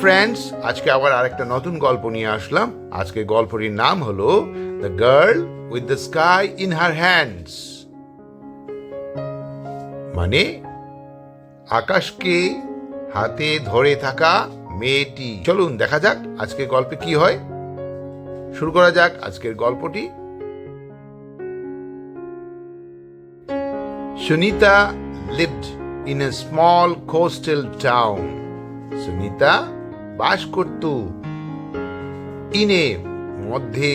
Friends আজকে আবার আরেকটা নতুন গল্প নিয়ে আসলাম। আজকে গল্পটির নাম হলো the girl with the sky in her hands মানে আকাশকে হাতে ধরে থাকা মেয়েটি। চলুন দেখা যাক আজকের গল্পে কি হয়। শুরু করা যাক আজকের গল্পটি। Sunita lived in a small coastal town. Sunita বাস করত। ইনে মধ্যে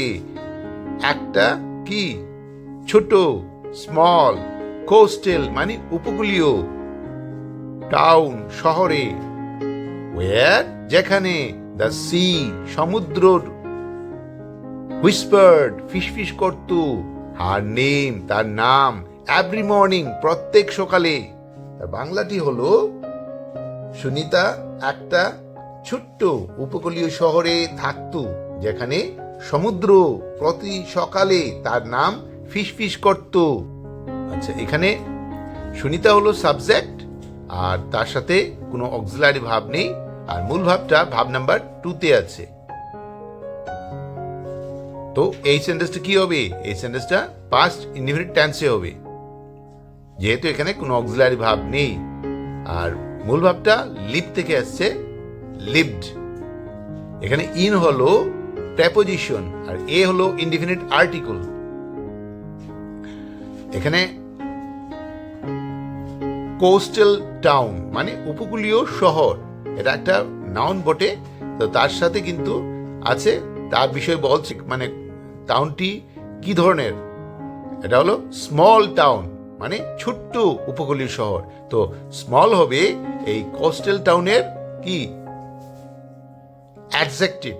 একটা কি? ছোট স্মল কোস্টেল মানে উপকূলীয় টাউন শহরে ওয়ার যেখানে দ্য সি সমুদ্র হুইসপার্ড ফিসফিস করত। হার নেম তার নাম এভরি মর্নিং প্রত্যেক সকালে। তার বাংলাটি হলো, সুনিতা, একটা ছোট্ট উপকূলীয় শহরে থাকতো, যেখানে সমুদ্র প্রতি সকালে তার নাম ফিসফিস করত। আচ্ছা এখানে সুনিতা হলো সাবজেক্ট আর তার সাথে কোনো অক্সিলারি ভাব নেই, আর মূল ভাবটা ভাব নাম্বার টুতে আছে। তো এই সেন্টেন্সটা কি হবে? এই সেন্টেন্সটা পাস্ট ইনডিফিনিট টেন্সে হবে। যেহেতু এখানে কোনো অক্সিলারি ভাব নেই, আর মূল ভাবটা লিপ থেকে আসছে লিভড এখানে ইন হলো প্রেপোজিশন আর এ হলো ইনডিফিনিট আর্টিকল এখানে কোস্টাল টাউন মানে উপকূলীয় শহর। এটা একটা নাউন বটে। তো তার সাথে কিন্তু আছে তার বিষয়ে বলছে মানে টাউনটি কি ধরনের? এটা হলো স্মল টাউন মানে ছোট্ট উপকূলীয় শহর। তো স্মল হবে এই কোস্টাল টাউনের কি? Adjective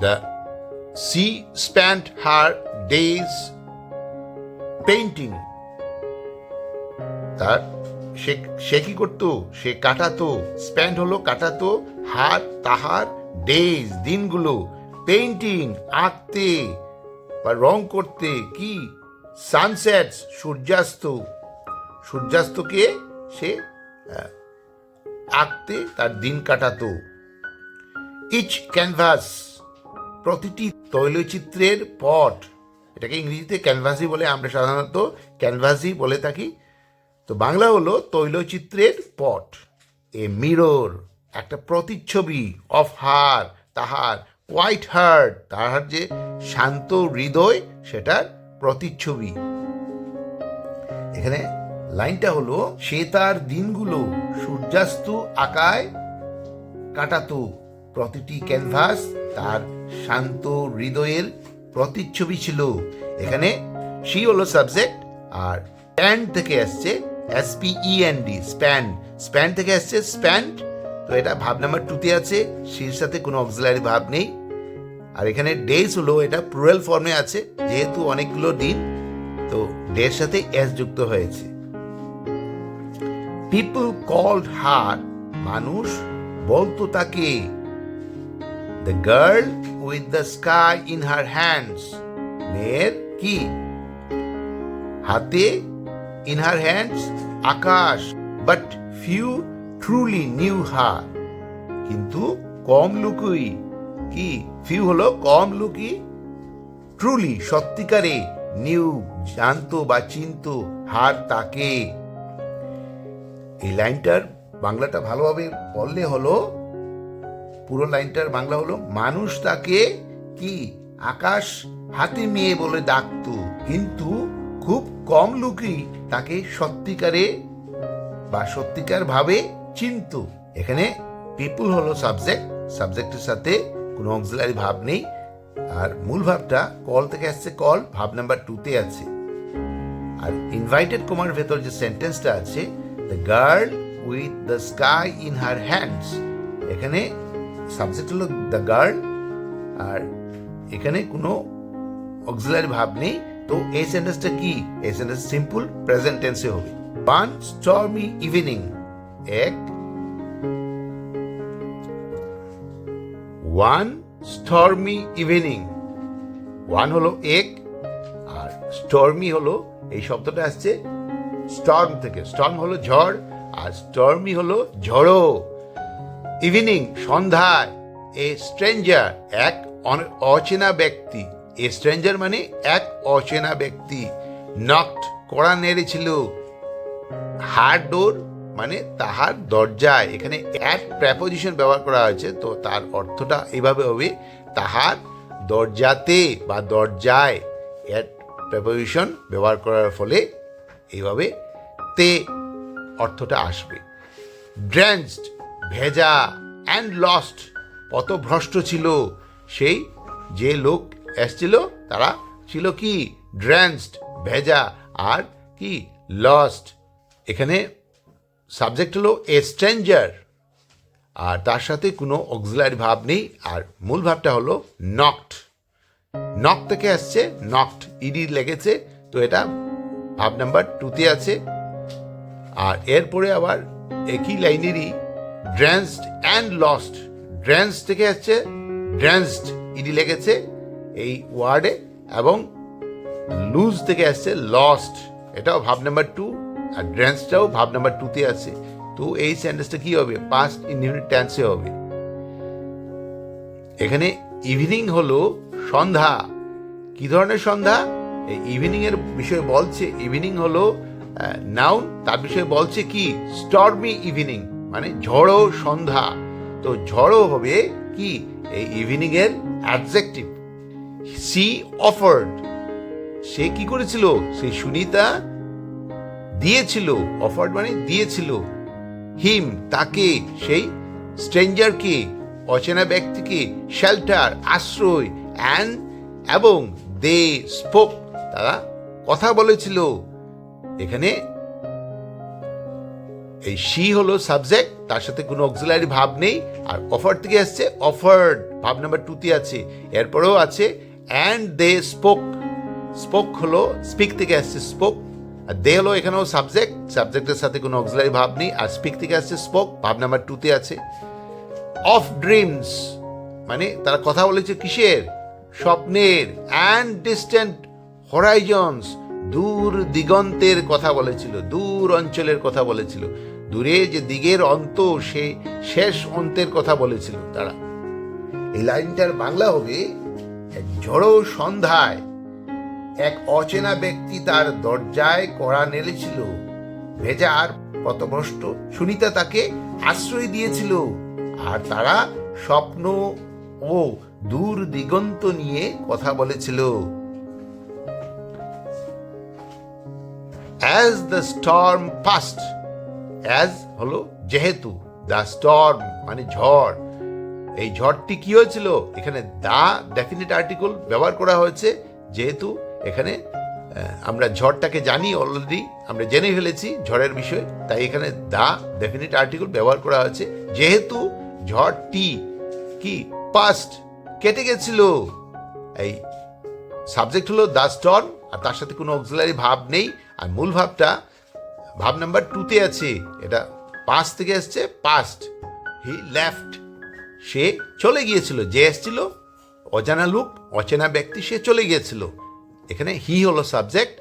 the sea spanned her days painting তার সে সে কি করতো? সে কাটাতো। স্প্যান্ড হলো কাটাতো হার, তাহার ডেজ দিনগুলো। পেইন্টিং আঁকতে বা রং করতে কি? সানসেট সূর্যাস্ত। সূর্যাস্তকে সে আঁকতে তার দিন কাটাতো। ইচ ক্যানভাস প্রতিটি তৈলচিত্রের পট, এটাকে ইংরেজিতে ক্যানভাসই বলে আমরা সাধারণত ক্যানভাসই বলে থাকি। তো বাংলা হলো তৈলচিত্রের পট, এ মিরর, একটা প্রতিচ্ছবি অফ হার, তাহার, হোয়াইট হার্ট তাহার যে শান্ত হৃদয়, সেটার প্রতিচ্ছবি। এখানে লাইনটা হলো, সে তার দিনগুলো সূর্যাস্ত আকায় কাটাতো। প্রতিটি ক্যানভাস তার শান্ত হৃদয়ের প্রতিচ্ছবি ছিল। এখানে সি হলো সাবজেক্ট আর প্যান্ট থেকে আসছে S P E spend spend থেকে আসছে স্প্যান্ড তো এটা ভাব নাম্বার টুতে আছে, সির সাথে কোনো অক্সিলারি ভাব নেই। আর এখানে ডেজ হলো, এটা প্লুরাল ফর্মে আছে, যেহেতু অনেকগুলো দিন, তো ডের সাথে এস যুক্ত হয়েছে। পিপল কল্ড হার মানুষ বলতো তাকে the girl with the sky in her hands মেয়ের কি হাতে in her hands Akash but few truly knew her কিন্তু কম লুকুই কি ফিউ হলো কম লুকি ট্রুলি সত্যিকারে নিউ জানতো বা চিনতো, হার তাকে। এই লাইনটার বাংলাটা ভালোভাবে বললে হলো, পুরো লাইনটার বাংলা হলো, মানুষ তাকে কি আকাশ হাতে মেয়ে বলে ডাকতো, কিন্তু খুব কম লোকই তাকে সত্যিকারে বা সত্যিকার ভাবে চিনত। এখানে পিপুল হলো সাবজেক্ট সাবজেক্টের সাথে কোনো অক্সিলারি ভাব নেই, আর মূল ভাবটা কল থেকে আসছে কল ভাব নাম্বার টুতে আছে। আর ইনভাইটেড কোমার ভেতর যে সেন্টেন্সটা আছে the girl with the sky in her hands এখানে সাবজেক্ট হলো দ্য গার্ল আর এখানে কোনো অক্সিলারি ভাব নেই। তো এই সেন্টেন্সটা কি? এই সেন্টেন্স সিম্পল প্রেজেন্ট টেন্সে হবে। ওয়ান স্টর্মি ইভিনিং এক ওয়ান স্টর্মি ইভিনিং ওয়ান হলো এক, আর স্টর্মি হলো, এই শব্দটা আসছে স্টর্ম থেকে স্টর্ম হলো ঝড়, আর স্টর্মি হলো ঝড়ো। ইভিনিং সন্ধ্যায় এ স্ট্রেঞ্জার এক অচেনা ব্যক্তি। এ স্ট্রেঞ্জার মানে এক অচেনা ব্যক্তি। নকড কড়া নেড়েছিল। হার ডোর মানে তাহার দরজায়। এখানে অ্যাট প্র্যাপোজিশন ব্যবহার করা হয়েছে, তো তার অর্থটা এইভাবে হবে, তাহার দরজাতে বা দরজায় অ্যাট প্র্যাপোজিশন ব্যবহার করার ফলে এইভাবে তে অর্থটা আসবে। ড্রেন্সড ভেজা অ্যান্ড লস্ট পথভ্রষ্ট ছিল। সেই যে লোক এসছিল, তারা ছিল কি? ড্রেন্সড ভেজা আর কি? লস্ট এখানে সাবজেক্ট হলো এ স্ট্রেঞ্জার আর তার সাথে কোনো অক্সিলারি ভাব নেই। আর মূল ভাবটা হলো নকড নক থেকে আসছে নকড ইডি লেগেছে। তো এটা ভাব নাম্বার টুতে আছে। আর এরপরে আবার একই লাইনেরই ড্রেন্সড অ্যান্ড লস্ট ড্রেন্স থেকে আসছে ড্রেন্সড ইডি লেগেছে এই ওয়ার্ডে এবং লুজ থেকে আসছে লস্ট এটাও ভাব নাম্বার টু আর ড্রেন্সটাও ভাব নাম্বার টুতে আছে। তো এই সেন্টেন্সটা কি হবে? পাস্ট ইনডিফিনিট টেন্সে হবে। এখানে ইভিনিং হলো সন্ধ্যা। কি ধরনের সন্ধ্যা? এই ইভিনিং এর বিষয়ে বলছে ইভিনিং হলো নাউন তার বিষয়ে বলছে কি? স্টর্মি ইভিনিং মানে ঝড়ো সন্ধ্যা। তো ঝড়ো হবে কি? এই ইভিনিং এর অ্যাডজেক্টিভ সি অফার্ড সে কি করেছিল? সেই সুনিতা দিয়েছিল অফার্ড মানে দিয়েছিল। হিম তাকে, সেই স্ট্রেঞ্জারকে অচেনা ব্যক্তিকে শেল্টার আশ্রয় অ্যান্ড এবং দে স্পোক তারা কথা বলেছিল। এখানে এই শি হলো সাবজেক্ট তার সাথে কোনো অক্সিলারি ভাব নেই, আর অফার থেকে আসছে অফার্ড ভাব নাম্বার টুতে আছে, এরপরেও আছে অ্যান্ড দে স্পোক স্পোক হলো স্পিক থেকে আসছে স্পোক আর দে হলো এখানেও সাবজেক্ট সাবজেক্টের সাথে কোনো অক্সিলারি ভাব নেই, আর স্পিক থেকে আসছে স্পোক ভাব নাম্বার টুতে আছে। অফ ড্রিমস মানে তারা কথা বলেছে কিসের? স্বপ্নের অ্যান্ড ডিস্টেন্ট হরাইজনস দূর দিগন্তের কথা বলেছিল, দূর অঞ্চলের কথা বলেছিল। দূরে যে দিগের অন্ত, সে শেষ অন্তের কথা বলেছিল তারা। এই লাইনটার বাংলা হবে, এক ঝড়ো সন্ধ্যায়, এক অচেনা ব্যক্তি তার দরজায় কড়া নেড়েছিল। ভেজা আর পথভ্রষ্ট সুনিতা তাকে আশ্রয় দিয়েছিল, আর তারা স্বপ্ন ও দূর দিগন্ত নিয়ে কথা বলেছিল। As the storm passed as হলো, যেহেতু দ্য স্টর্ম মানে ঝড়, এই ঝড়টি কি হয়েছিল? এখানে দা ডেফিনিট আর্টিকেল ব্যবহার করা হয়েছে, যেহেতু এখানে আমরা ঝড়টাকে জানি অলরেডি আমরা জেনে ফেলেছি ঝড়ের বিষয়, তাই এখানে দা ডেফিনিট আর্টিকেল ব্যবহার করা হয়েছে, যেহেতু ঝড়টি কি পাস্ট কেটে গেছিল? এই সাবজেক্ট হলো দ্য স্টর্ম আর তার সাথে কোনো অক্সিলারি ভাব নেই। আর মূল ভাবটা, ভাব নাম্বার টুতে আছে, এটা পাঁচ থেকে এসছে পাস্ট হি লেফট সে চলে গিয়েছিল, যে এসছিল, অজানা লোক, অচেনা ব্যক্তি, সে চলে গিয়েছিল। এখানে হি হলো সাবজেক্ট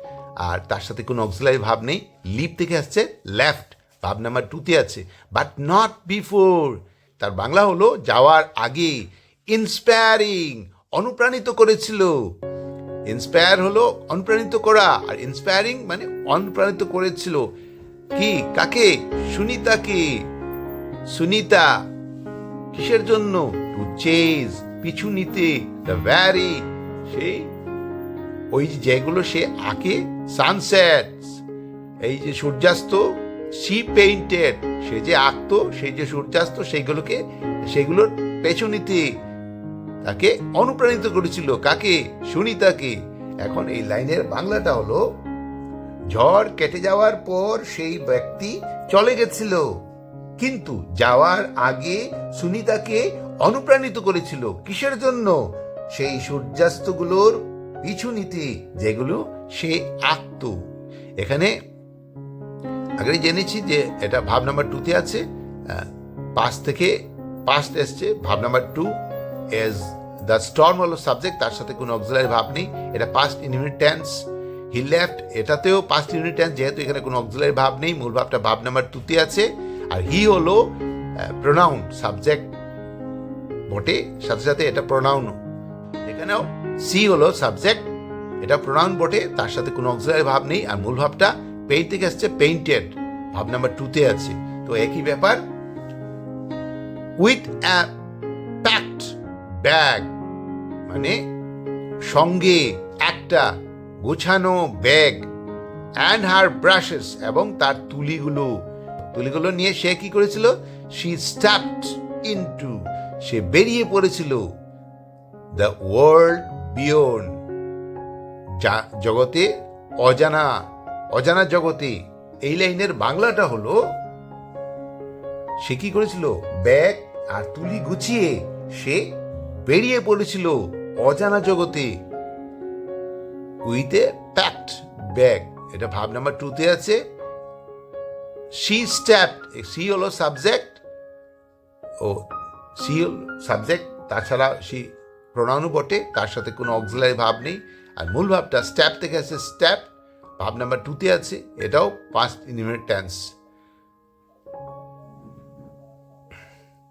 আর তার সাথে কোনো অক্সিলারি ভাব নেই। লিপ থেকে আসছে লেফট ভাব নাম্বার টুতে আছে বাট নট বিফোর তার বাংলা হলো, যাওয়ার আগে ইন্সপায়ারিং অনুপ্রাণিত করেছিল। ইন্সপায়ার হলো অনুপ্রাণিত করা, আর ইন্সপায়ারিং মানে অনুপ্রাণিত করেছিল। কি? কাকে? সুনিতা সুনিতাকে সুনিতা, কিসের জন্য? টু চেজ পিছু নিতে দ্য ভ্যারি সেই, ওই যেগুলো সে আঁকে সানসেট এই যে সূর্যাস্ত সি পেইন্টেড সে যে আঁকতো, সেই যে সূর্যাস্ত, সেইগুলোকে, সেগুলোর পেছু নিতে। তাকে অনুপ্রাণিত করেছিল, কাকে? সুনিতাকে। এখন এই লাইনের বাংলাটা হলো, ঝড় কেটে যাওয়ার পর সেই ব্যক্তি চলে গেছিল, কিন্তু যাওয়ার আগে সুনিতাকে অনুপ্রাণিত করেছিল। কিসের জন্য? সেই সূর্যাস্তগুলোর পিছু নিতে, যেগুলো সে আঁকত। এখানে আগে জেনেছি যে এটা ভাব নাম্বার টুতে আছে পাঁচ থেকে পাস্ট এসছে, ভাব number two as the storm হলো সাবজেক্ট তার সাথে কোনো অক্সিলারি ভাব নেই। এটা past unit tense he left এটাতেও পাস্ট ইউনিট টেন্স যেহেতু এখানে কোনো অক্সিলারি ভাব নেই, মূল ভাবটা ভাব নাম্বার টুতে আছে। আর হি হলো প্রোনাউন সাবজেক্ট বটে সাথে সাথে এটা প্রোনাউন এখানেও সি হলো সাবজেক্ট এটা প্রোনাউন বটে, তার সাথে কোনো অক্সিলারি ভাব নেই। আর মূল ভাবটা পেইন্ট থেকে আসছে পেইন্টেড ভাব নাম্বার টুতে আছে। তো একই ব্যাপার। With a packed bag. মানে সঙ্গে একটা গোছানো ব্যাগ অ্যান্ড হার ব্রাশেস এবং তার তুলিগুলো। তুলিগুলো নিয়ে সে কি করেছিল? শি স্ট্যাপড ইনটু সে বেরিয়ে পড়েছিল দ্য ওয়ার্ল্ড বিয়ন যা জগতে অজানা অজানা জগতে। এই লাইনের বাংলাটা হলো, সে কি করেছিল? ব্যাগ আর তুলি গুছিয়ে সে বেরিয়ে পড়েছিল অজানা জগতে। With a packed bag. এটা ভাব নাম্বার টুতে আছে। সি স্ট্যাপ সি হলো সাবজেক্ট, ও সি হল সাবজেক্ট, তাছাড়া সি প্রোনাউনও বটে, তার সাথে কোনো অক্সিলারি ভাব নেই। আর মূল ভাবটা স্ট্যাপ থেকে আছে স্ট্যাপ, ভাব নাম্বার টুতে আছে, এটাও পাঁচ ইনিমিট টেন্স